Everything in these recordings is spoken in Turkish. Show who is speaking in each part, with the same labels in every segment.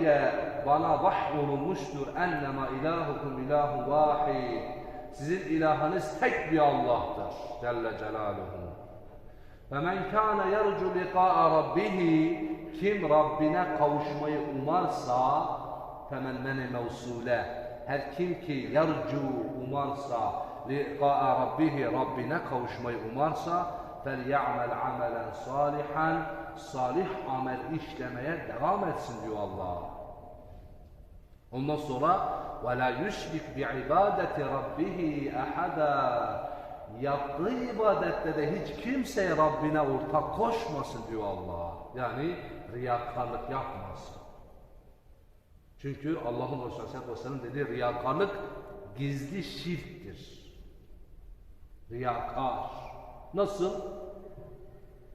Speaker 1: şüpheciyle bana vahyolunmuştur ennema ilahukum ilahu vahid. Sizin ilahınız tek bir Allah'tır. Celle Celaluhu. Ve men kana yercu liqa'a rabbih kim Rabbine kavuşmayı umarsa temennene mevsule her kim ki yercu umarsa liqa'a rabbih Rabbine kavuşmayı umarsa فَلْيَعْمَلْ عَمَلًا صَالِحًا Salih amel işlemeye devam etsin diyor Allah. Ondan sonra وَلَا يُشْرِكْ بِعِبَادَةِ رَبِّهِ أَحَدًا Yaptığı ibadette de hiç kimseye Rabbine ortak koşmasın diyor Allah. Yani riyakarlık yapmasın. Çünkü Allah'ın Resulü Aleyhisselatü Vesselam dediği riyakarlık gizli şirktir. Riyakar. Nasıl?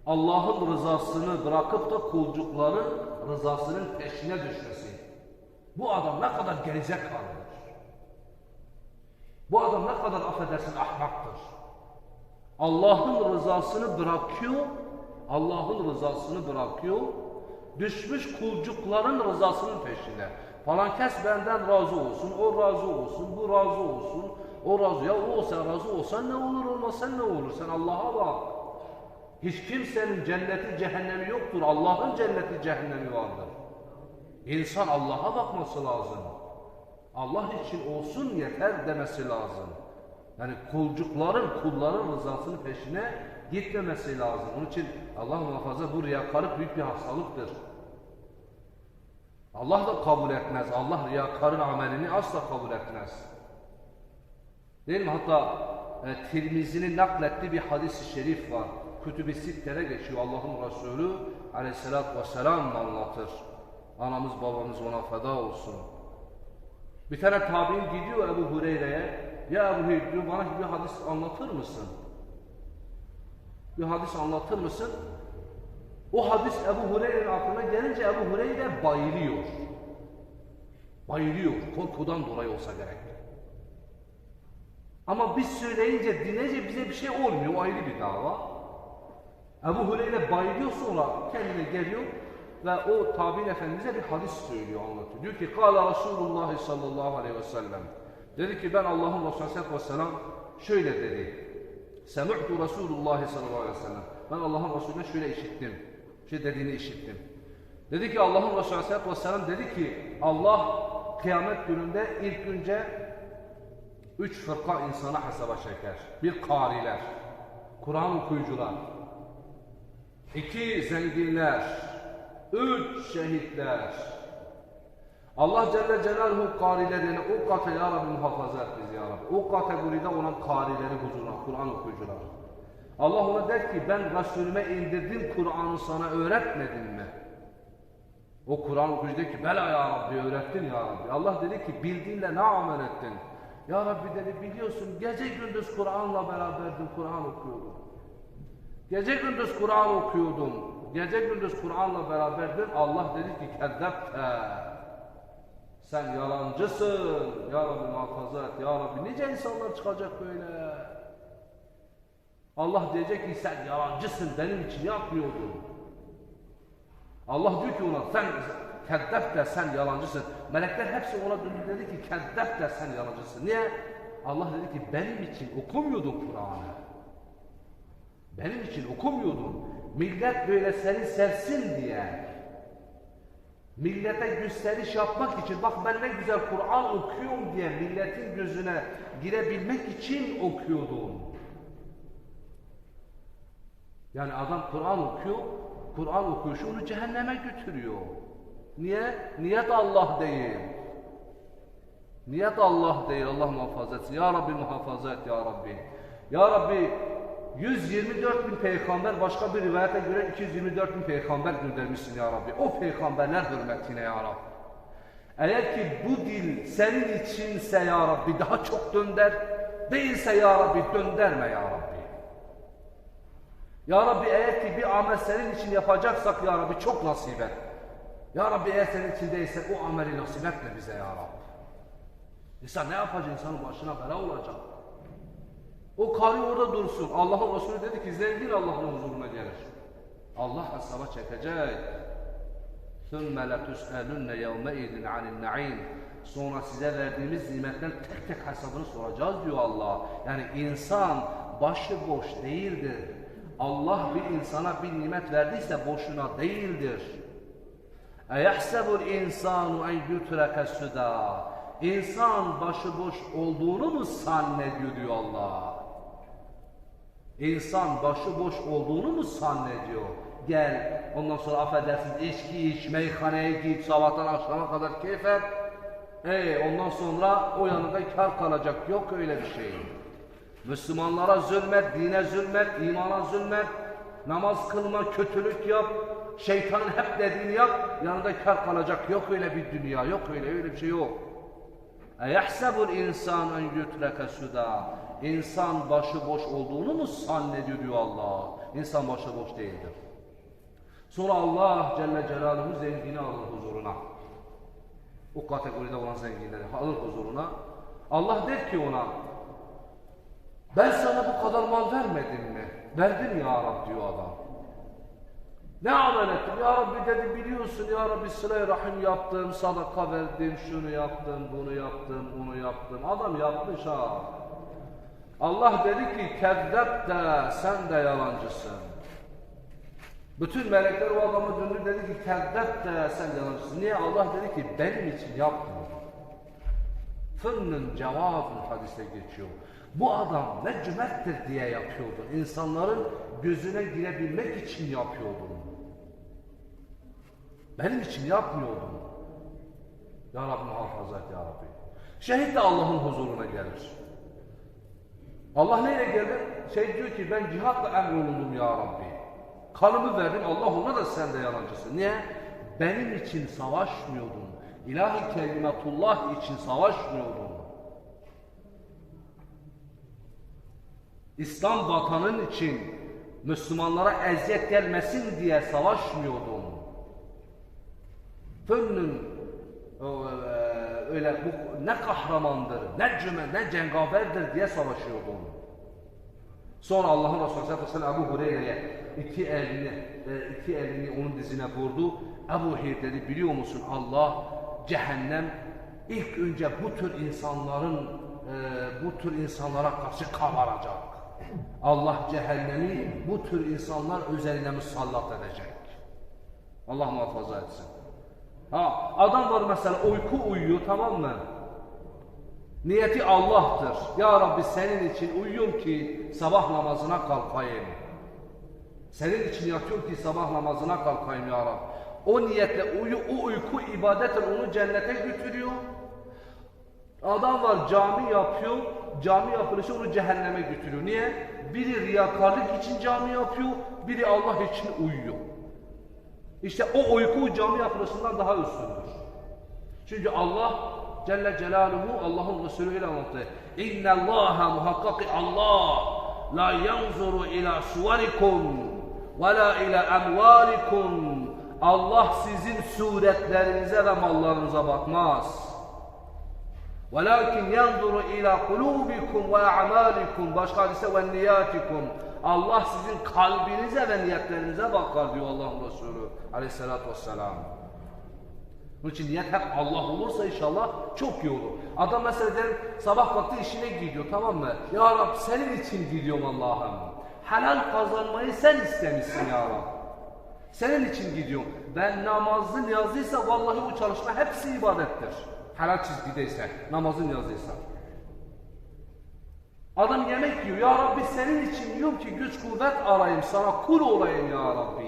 Speaker 1: Allah'ın rızasını bırakıp da kulcukların rızasının peşine düşmesi. Bu adam ne kadar gerizekalıdır. Bu adam ne kadar affedersin ahmaktır. Allah'ın rızasını bırakıyor, Allah'ın rızasını bırakıyor, düşmüş kulcukların rızasının peşinde. Falan kes benden razı olsun, o razı olsun, bu razı olsun, o razı. Ya o sen razı olsan ne olur olmasan ne olur? Sen Allah'a bak. Hiç kimsenin cenneti cehennemi yoktur. Allah'ın cenneti cehennemi vardır. İnsan Allah'a bakması lazım. Allah için olsun yeter demesi lazım. Yani kulcukların, kulların rızasının peşine gitmemesi lazım. Onun için Allah muhafaza bu riyakarlık büyük bir hastalıktır. Allah da kabul etmez. Allah riyakarın amelini asla kabul etmez. Değil mi? Hatta e, Tirmizi'nin naklettiği bir hadis-i şerif var. Kütüb-i Sitter'e geçiyor Allah'ın Resulü aleyhissalatü vesselam anlatır. Anamız babamız ona feda olsun. Bir tane tabi'in gidiyor Ebu Hureyre'ye. Ya Ebu Hureyre bana bir hadis anlatır mısın? Bir hadis anlatır mısın? O hadis Ebu Hureyre'nin aklına gelince Ebu Hureyre bayılıyor. Bayılıyor. Korkudan dolayı olsa gerek. Ama biz söyleyince dinleyince bize bir şey olmuyor. O ayrı bir dava. Ebu Hureyre bayılıyor sonra kendine geliyor ve o tabi'in efendimize bir hadis söylüyor anlatıyor. Diyor ki Kala Resulullah sallallahu aleyhi ve sellem. Dedi ki ben Allah'ın Resulü sallallahu aleyhi ve sellem şöyle dedi. Semi'tu Resulullah sallallahu aleyhi ve sellem. Ben Allah'ın Resulüne şöyle işittim. Şey dediğini işittim. Dedi ki Allah'ın Resulü aleyhissalatü vesselam dedi ki Allah kıyamet gününde ilk önce üç fırka insana hesaba çeker. Bir kariler, Kur'an okuyucular, iki zenginler, üç şehitler. Allah Celle Celaluhu karilerini o kate ya Rabbi muhafaza et bizi ya Rabbi. O kategoride olan karileri huzuruna, Kur'an okuyucular. Allah ona der ki ben Resulüme indirdim Kur'an'ı sana öğretmedim mi? O Kur'an okuyucu dedi ki bela ya Rabbi öğrettin ya Rabbi. Allah dedi ki bildiğinle ne amel ettin? Ya Rabbi dedi biliyorsun gece gündüz Kur'an'la beraberdim Kur'an okuyordum. Gece gündüz Kur'an okuyordum. Gece gündüz Kur'an'la beraberdim. Allah dedi ki kezzepte. Sen yalancısın. Ya Rabbi muhafaza et. Ya Rabbi nice insanlar çıkacak böyle. Allah diyecek ki sen yalancısın. Benim için yapmıyordun. Allah diyor ki ona sen kezzep de sen yalancısın. Melekler hepsi ona döndü dedi ki kezzep de sen yalancısın. Niye? Allah dedi ki benim için okumuyordun Kur'an'ı. Benim için okumuyordun. Millet böyle seni sevsin diye. Millete gösteriş yapmak için bak ben ne güzel Kur'an okuyorum diye milletin gözüne girebilmek için okuyordun. Yani adam Kur'an okuyor, Kur'an okuyuşu onu cehenneme götürüyor. Niye? Niyet Allah değil. Niyet Allah değil. Allah muhafaza etsin. Ya Rabbi muhafaza et ya Rabbi. Ya Rabbi 124 bin peygamber başka bir rivayete göre 224 bin peygamber göndermişsin ya Rabbi. O peygamberler hürmetine ya Rabbi. Eğer ki bu dil senin içinse ya Rabbi daha çok dönder, değilse ya Rabbi dönderme ya Rabbi. Ya Rabbi eğer ki bir amel senin için yapacaksak ya Rabbi çok nasip et. Ya Rabbi eğer senin için değilse o ameli nasip etme bize ya Rabbi. İnsan ne yapacak? İnsanın başına bela olacak. O karı orada dursun. Allah'ın Resulü dedi ki zengin Allah'ın huzuruna gelir. Allah hesaba çekecek. ثُمَّ لَتُسْأَلُنَّ يَوْمَئِذٍ عَنِ النَّعِيمِ Sonra size verdiğimiz nimetten tek tek hesabını soracağız diyor Allah. Yani insan başıboş değildir. Allah bir insana bir nimet verdiyse boşuna değildir. اَيَحْسَبُ الْاِنْسَانُ اَنْ يُتْرَكَ سُدَى İnsan başıboş olduğunu mu zannediyor diyor Allah. İnsan başıboş olduğunu mu zannediyor? Gel ondan sonra affedersiniz içki iç, meyhaneye git, sabahtan akşama kadar keyif et. Ee, ondan sonra o yanında kar kalacak. Yok öyle bir şey. Müslümanlara zulmet, dine zulmet, imana zulmet, namaz kılma, kötülük yap, şeytanın hep dediğini yap, yanında kar kalacak. Yok öyle bir dünya, yok öyle, öyle bir şey yok. اَيَحْسَبُ الْاِنْسَانُ اَنْ يُتْرَكَ سُدَى İnsan başıboş olduğunu mu zannediyor diyor Allah. İnsan başıboş değildir. Sonra Allah Celle Celaluhu zengini alır huzuruna. O kategoride olan zenginleri alır huzuruna. Allah der ki ona, ben sana bu kadar mal vermedim mi? Verdim ya Rab diyor adam. Ne amel ettim? Ya Rabbi dedi biliyorsun ya Rabbi sıla rahim yaptım, sadaka verdim, şunu yaptım, bunu yaptım, bunu yaptım. Adam yapmış ha. Allah dedi ki kezzep de sen de yalancısın. Bütün melekler o adama döndü dedi ki kezzep de sen yalancısın. Niye? Allah dedi ki benim için yapmıyor. Fınnın cevabın hadiste geçiyor. Bu adam ne cömerttir diye yapıyordu. İnsanların gözüne girebilmek için yapıyordu. Benim için yapmıyordum. Ya Rabbi muhafaza et ya Rabbi. Şehit de Allah'ın huzuruna gelir. Allah neyle gelir? Şey diyor ki ben cihatla emrolundum ya Rabbi. Kanımı verdim Allah ona da sen de yalancısın. Niye? Benim için savaşmıyordun. İlahi kelimetullah için savaşmıyordun. İslam vatanın için Müslümanlara eziyet gelmesin diye savaşmıyordun. Fınnın öyle bu ne kahramandır, ne cüme, ne cengaverdir diye savaşıyordun. Sonra Allah'ın Resulü sallallahu aleyhi ve sellem Ebu Hureyre'ye iki elini, e, iki elini onun dizine vurdu. Ebu Hureyre dedi biliyor musun Allah cehennem ilk önce bu tür insanların e, bu tür insanlara karşı kabaracak. Allah cehennemi bu tür insanlar üzerine musallat edecek. Allah muhafaza etsin. Ha, adam var mesela uyku uyuyor tamam mı? Niyeti Allah'tır. Ya Rabbi senin için uyuyorum ki sabah namazına kalkayım. Senin için yatıyorum ki sabah namazına kalkayım ya Rabbi. O niyetle uyu, o uyku ibadetten onu cennete götürüyor. Adam var cami yapıyor, cami yapılışı onu cehenneme götürüyor. Niye? Biri riyakarlık için cami yapıyor, biri Allah için uyuyor. İşte o uyku cami yapılışından daha üstündür. Çünkü Allah Celle Celaluhu Allah'ın Resulü ile anlattı. İnne Allaha muhakkaki Allah la yanzuru ila suvarikum ve la ila emvalikum. Allah sizin suretlerinize ve mallarınıza bakmaz. وَلَكِنْ يَنْظُرُ اِلَى قُلُوبِكُمْ وَاَعْمَالِكُمْ Başka hadise وَنِّيَاتِكُمْ Allah sizin kalbinize ve niyetlerinize bakar diyor Allah'ın Resulü aleyhissalatü vesselam. Bunun için niyet hep Allah olursa inşallah çok iyi olur. Adam mesela der, sabah vakti işine gidiyor tamam mı? Ya Rab senin için gidiyorum Allah'ım. Helal kazanmayı sen istemişsin ya Rab. Senin için gidiyorum. Ben namazlı niyazlıysa vallahi bu çalışma hepsi ibadettir. Helal çizgideyse, namazın niyazlıysa. Adam yemek yiyor. Ya Rabbi senin için diyorum ki güç kuvvet arayayım, sana kul olayım ya Rabbi.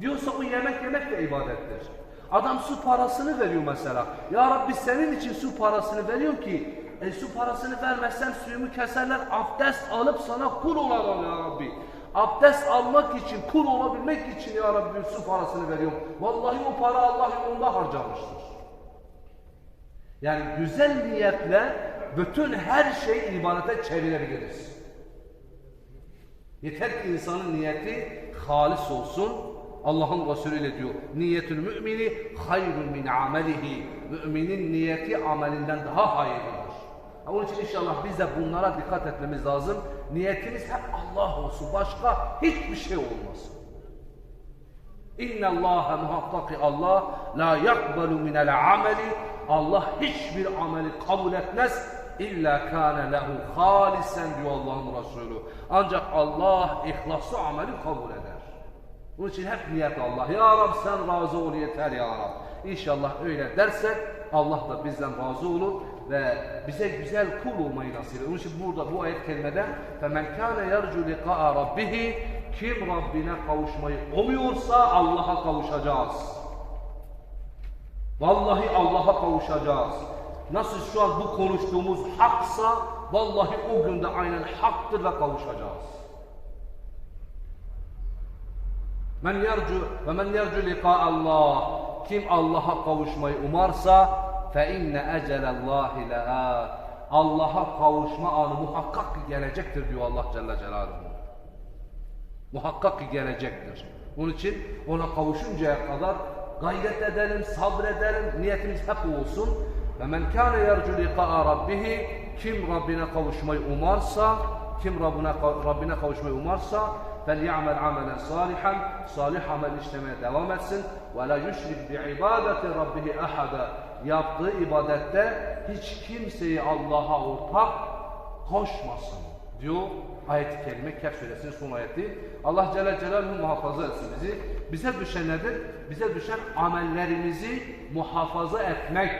Speaker 1: Diyorsa o yemek yemek de ibadettir. Adam su parasını veriyor mesela. Ya Rabbi senin için su parasını veriyorum ki e, su parasını vermezsem suyumu keserler. Abdest alıp sana kul olalım ya Rabbi. Abdest almak için, kul olabilmek için ya Rabbi su parasını veriyorum. Vallahi o para Allah yolunda harcamıştır. Yani güzel niyetle bütün her şeyi ibadete çevirebiliriz. Yeter ki insanın niyeti halis olsun. Allah'ın Resulü ile diyor. Niyetül mümini hayrun min amelihi. Müminin niyeti amelinden daha hayırlıdır. Onun için inşallah biz de bunlara dikkat etmemiz lazım. Niyetimiz hep Allah olsun. Başka hiçbir şey olmasın. İnne Allah muhakkak Allah la yakbalu minel ameli Allah hiçbir ameli kabul etmez illa kana lehu halisen diyor Allah'ın Resulü. Ancak Allah ihlaslı ameli kabul eder. Bunun için hep niyet Allah. Ya Rab sen razı ol yeter ya Rab. İnşallah öyle dersek Allah da bizden razı olur ve bize güzel kul olmayı nasip eder. Onun için burada bu ayet kelimede فَمَنْ كَانَ يَرْجُ لِقَاءَ رَبِّهِ Kim Rabbine kavuşmayı umuyorsa Allah'a kavuşacağız. Vallahi Allah'a kavuşacağız. Nasıl şu an bu konuştuğumuz haksa vallahi o günde aynen haktır ve kavuşacağız. Men yercu ve men yercu liqa Allah. Kim Allah'a kavuşmayı umarsa fe inne ecelallahi leha. Allah'a kavuşma anı muhakkak ki gelecektir diyor Allah Celle Celaluhu. Muhakkak ki gelecektir. Onun için ona kavuşuncaya kadar gayret edelim, sabredelim, niyetimiz hep olsun. Ve men kâne yercu liqa'a rabbihi kim Rabbine kavuşmayı umarsa, kim Rabbine, Rabbine kavuşmayı umarsa فَلْيَعْمَلْ عَمَلًا صَالِحًا Salih amel işlemeye devam etsin. وَلَا يُشْرِكْ بِعِبَادَةِ رَبِّهِ أَحَدًا Yaptığı ibadette hiç kimseyi Allah'a ortak koşmasın diyor ayet-i kerime Kehf suresinin son ayeti. Allah Celle Celaluhu muhafaza etsin bizi. Bize düşen nedir? Bize düşen amellerimizi muhafaza etmek.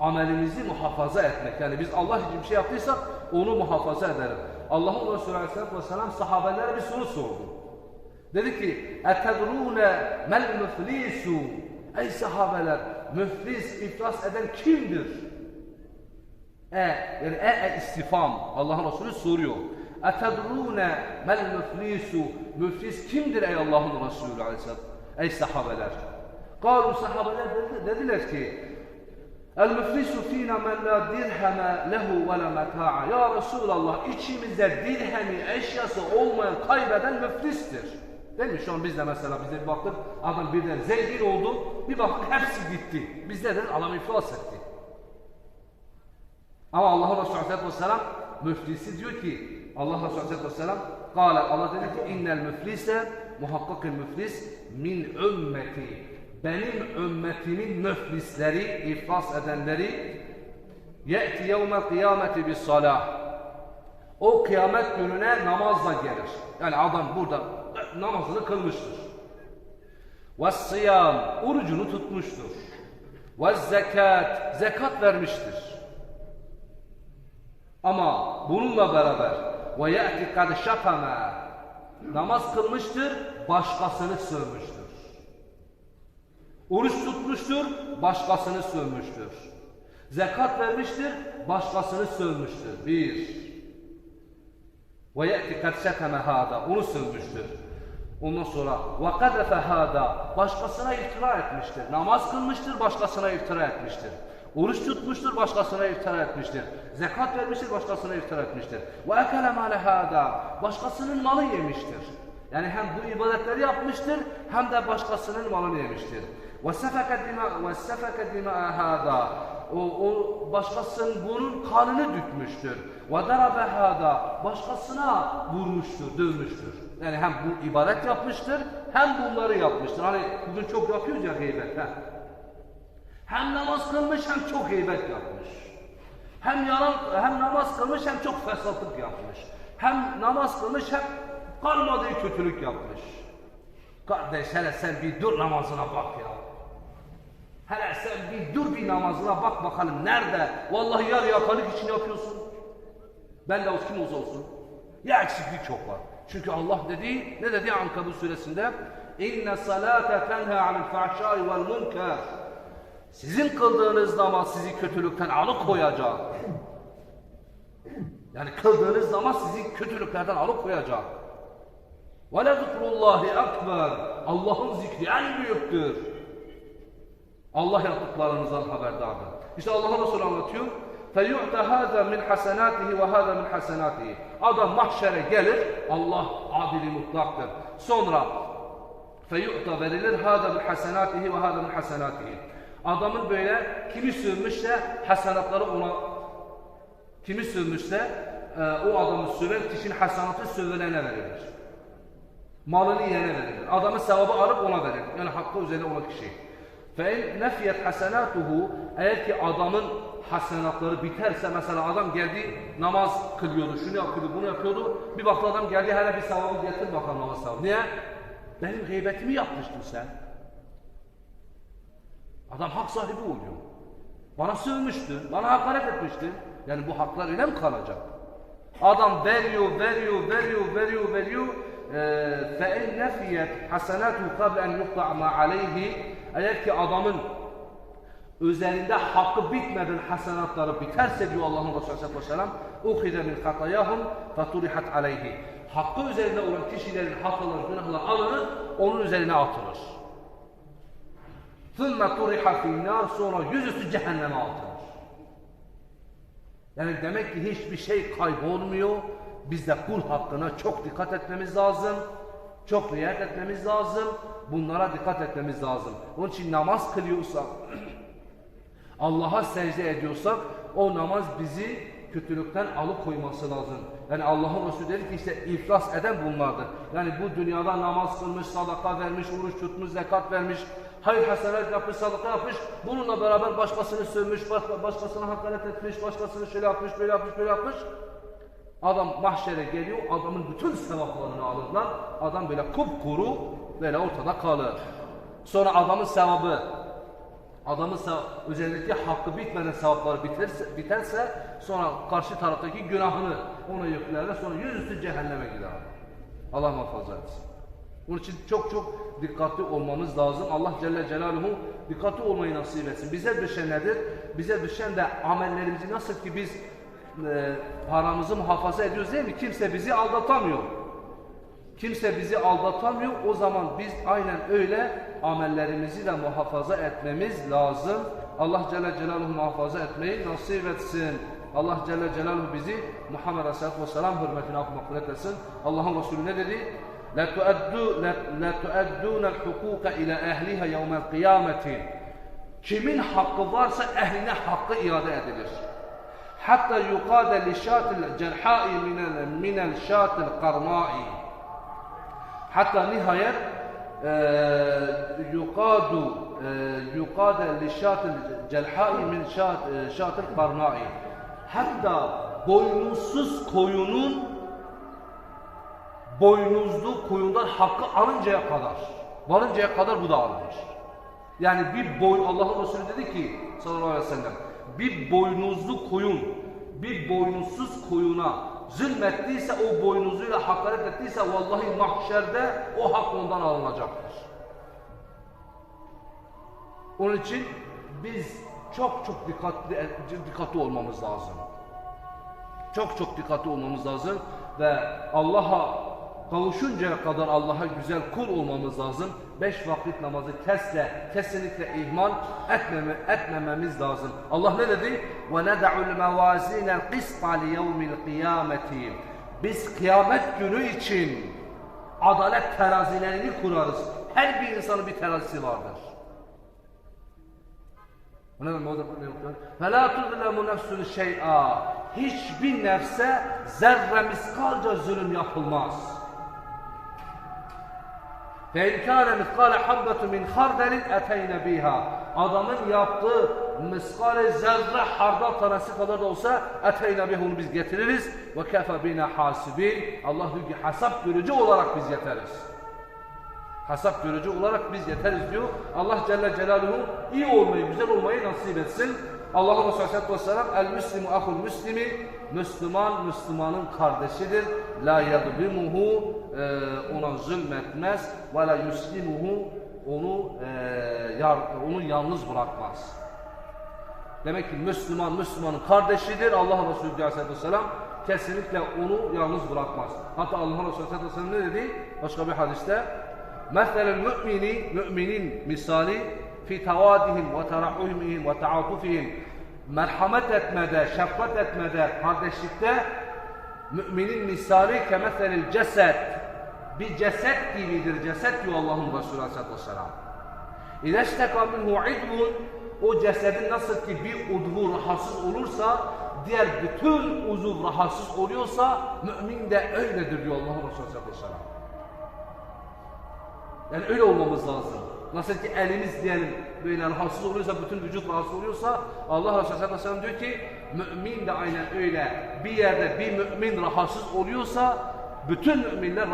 Speaker 1: Amelimizi muhafaza etmek. Yani biz Allah için bir şey yaptıysak onu muhafaza edelim. Allah'ın Resulü Aleyhisselatü Vesselam sahabelere bir soru sordu. Dedi ki, اَتَدْرُونَ مَا الْمُفْلِيسُ Ey sahabeler, müflis, iflas eden kimdir? E, yani e, e istifam. Allah'ın Resulü soruyor. اَتَدْرُونَ مَا الْمُفْلِيسُ Müflis kimdir ey Allah'ın Resulü Aleyhisselatü Ey sahabeler. Kalu sahabeler dedi- dediler ki, El-müflisu fînâ men lâ dirheme lehu ve le metâ'a. Ya Resulallah içimizde dirhemi, eşyası olmayan, kaybeden müflistir. Değil mi? Şu an biz de mesela bize bir baktık, adam birden zengin oldu, bir baktık hepsi gitti. Bizde de adam iflas etti. Ama Allah Resulü Aleyhisselatü Vesselam müflisi diyor ki, Allah Resulü Aleyhisselatü Vesselam, Kale, Allah dedi ki, innel müflise, muhakkakil müflis, min ümmeti. Benim ümmetimin müflisleri, iflas edenleri, ye'ti yevmel kıyameti bis salah. O kıyamet gününe namazla gelir. Yani adam burada namazını kılmıştır. Ve sıyam, orucunu tutmuştur. Ve zekat, zekat vermiştir. Ama bununla beraber ve ya'ti kad şafama namaz kılmıştır, başkasını sövmüştür. Oruç tutmuştur, başkasını sövmüştür. Zekat vermiştir, başkasını sövmüştür. Bir. Ve ye'ti kad. Onu sövmüştür. Ondan sonra ve kadefe. Başkasına iftira etmiştir. Namaz kılmıştır, başkasına iftira etmiştir. Oruç tutmuştur, başkasına iftira etmiştir. Zekat vermiştir, başkasına iftira etmiştir. Ve ekele mâle. Başkasının malı yemiştir. Yani hem bu ibadetleri yapmıştır, hem de başkasının malını yemiştir. Dima ve sefeke dima hâda. O, o başkasının bunun kanını dökmüştür. Darabe hâda. Başkasına vurmuştur, dövmüştür. Yani hem bu ibadet yapmıştır, hem bunları yapmıştır. Hani bugün çok yapıyoruz ya gıybet. He. Hem namaz kılmış hem çok heybet yapmış. Hem yalan, hem namaz kılmış hem çok fesatlık yapmış. Hem namaz kılmış hem kalmadığı kötülük yapmış. Kardeş hele sen bir dur namazına bak ya. Hele sen bir dur bir namazına bak bakalım nerede? Vallahi ya riyakarlık için yapıyorsun. Ben de olsun kim olsun. Ya eksiklik çok var. Çünkü Allah dedi, ne dedi Ankabut suresinde? İnne salate tenha anil fahşai vel münker. Sizin kıldığınız namaz sizi kötülükten alıkoyacak. Yani kıldığınız namaz sizi kötülüklerden alıkoyacak. Ve le zikrullahi ekber. Allah'ın zikri en büyüktür. Allah yaptıklarınızdan haberdardır. İşte Allah Resulü anlatıyor. فَيُعْتَ هَذَا مِنْ حَسَنَاتِهِ وَهَذَا مِنْ حَسَنَاتِهِ Adam mahşere gelir, Allah adili mutlaktır. Sonra فَيُعْتَ verilir هَذَا مِنْ حَسَنَاتِهِ وَهَذَا مِنْ حَسَنَاتِهِ Adamın böyle kimi sövmüşse hasenatları ona kimi sövmüşse e, o adamı söven kişinin hasenatı sövülene verilir. Malını yiyene verilir. Adamın sevabı alıp ona verilir. Yani hakkı üzerine olan kişi. Fe nefiyet hasenatuhu eğer ki adamın hasenatları biterse mesela adam geldi namaz kılıyordu, şunu yapıyordu, bunu yapıyordu. Bir baktı adam geldi hele bir sevabı getir bakalım namaz sevabı. Niye? Benim gıybetimi yapmıştın sen. Adam hak sahibi oluyor. Bana sığınmıştı, bana hakaret etmişti. Yani bu haklar öyle mi kalacak? Adam veriyor, veriyor, veriyor, veriyor, veriyor. فَاِنْ نَفِيَتْ حَسَنَاتُهُ قَبْلَ اَنْ يُقْطَعْ مَا عَلَيْهِ Eğer ki adamın üzerinde hakkı bitmeden hasenatları biterse diyor Allah'ın Resulü Aleyhisselatü Vesselam اُخِذَ مِنْ خَطَيَاهُمْ فَتُرِحَتْ عَلَيْهِ Hakkı üzerinde olan kişilerin hataları, günahları alınır, onun üzerine atılır. ثُمَّ طُرِحَ فِي النَّارِ Sonra yüzüstü cehenneme atılır. Yani demek ki hiçbir şey kaybolmuyor. Biz de kul hakkına çok dikkat etmemiz lazım. Çok riayet etmemiz lazım. Bunlara dikkat etmemiz lazım. Onun için namaz kılıyorsak, Allah'a secde ediyorsak o namaz bizi kötülükten alıkoyması lazım. Yani Allah'ın Resulü dedi ki işte iflas eden bunlardır. Yani bu dünyada namaz kılmış, sadaka vermiş, oruç tutmuş, zekat vermiş, hayır hasenat yapmış, sadaka yapmış, bununla beraber başkasını sövmüş, başka, başkasına hakaret etmiş, başkasını şöyle yapmış, böyle yapmış, böyle yapmış. Adam mahşere geliyor, adamın bütün sevaplarını alırlar. Adam böyle kupkuru böyle ortada kalır. Sonra adamın sevabı, adamın sev- üzerindeki hakkı bitmeden sevapları biterse, biterse sonra karşı taraftaki günahını ona yüklerler. Sonra yüzüstü cehenneme gider. Allah muhafaza etsin. Bunun için çok çok dikkatli olmamız lazım. Allah Celle Celaluhu dikkatli olmayı nasip etsin. Bize düşen nedir? Bize düşen de amellerimizi nasıl ki biz e, paramızı muhafaza ediyoruz değil mi? Kimse bizi aldatamıyor. Kimse bizi aldatamıyor. O zaman biz aynen öyle amellerimizi de muhafaza etmemiz lazım. Allah Celle Celaluhu muhafaza etmeyi nasip etsin. Allah Celle Celaluhu bizi Muhammed Aleyhisselatü Vesselam hürmetine mağfiret etsin. Allah'ın Resulü ne dedi? Tuadduna al-hukuka ila ehliha yevmel kıyameti. Kimin hakkı varsa ehline hakkı iade edilir. Hatta yukade li şatil cerhai minel minel şatil karnai. Hatta nihayet e, yukadu e, yukade li şatil cerhai min şat, e, şatil karnai. Hatta boynuzsuz koyunun boynuzlu koyundan hakkı alıncaya kadar, varıncaya kadar bu da alınır. Yani bir boy Allah Resulü dedi ki sallallahu aleyhi ve sellem bir boynuzlu koyun bir boynuzsuz koyuna zulmettiyse o boynuzuyla hakaret ettiyse vallahi mahşerde o hak ondan alınacaktır. Onun için biz çok çok dikkatli dikkatli olmamız lazım. Çok çok dikkatli olmamız lazım ve Allah'a kavuşuncaya kadar Allah'a güzel kul olmamız lazım Beş vakit namazı kesle, kesinlikle ihmal etmeme, etmememiz lazım. Allah ne dedi? وَنَدَعُ الْمَوَازِينَ الْقِسْطَ لِيَوْمِ الْقِيَامَةِ Biz kıyamet günü için adalet terazilerini kurarız. Her bir insanın bir terazisi vardır. Bu ne demek? فَلَا تُظْلَمُ نَفْسٌ شَيْئًا Hiçbir nefse zerre miskalca zulüm yapılmaz. Ve inkâne miskâle habbetu min hardelin eteyne biha. Adamın yaptığı miskale zerre hardal tanesi kadar da olsa eteyne biha onu biz getiririz. Ve kefe bina hasibin. Allah diyor ki hesap görücü olarak biz yeteriz. Hesap görücü olarak biz yeteriz diyor. Allah Celle Celaluhu iyi olmayı, güzel olmayı nasip etsin. Allah Resulü Aleyhisselatü Vesselam El Müslimu Ahul Müslimi Müslüman, Müslümanın kardeşidir. La yadlimuhu e, ona zulmetmez ve la yuslimuhu onu e, yar, onu yalnız bırakmaz. Demek ki Müslüman Müslümanın kardeşidir. Allah Resulü Aleyhisselatü Vesselam kesinlikle onu yalnız bırakmaz. Hatta Allah Resulü Aleyhisselatü Vesselam ne dedi? Başka bir hadiste Mesela mümini, müminin misali fi tavadihim ve terahumihim ve taatufihim merhamet etmede, şefkat etmede, kardeşlikte müminin misali kemeselil ceset bir ceset gibidir. Ceset diyor Allah'ın Resulü Aleyhisselatü Vesselam. İzâ işteka minhu idvun o cesedin nasıl ki bir udvu rahatsız olursa diğer bütün uzuv rahatsız oluyorsa mümin de öyledir diyor Allah Resulü Aleyhisselatü. Yani öyle olmamız lazım. Nasıl ki elimiz diyelim böyle rahatsız oluyorsa, bütün vücut rahatsız oluyorsa Allah Resulü sallallahu aleyhi ve sellem diyor ki mümin de aynen öyle. Bir yerde bir mümin rahatsız oluyorsa bütün müminler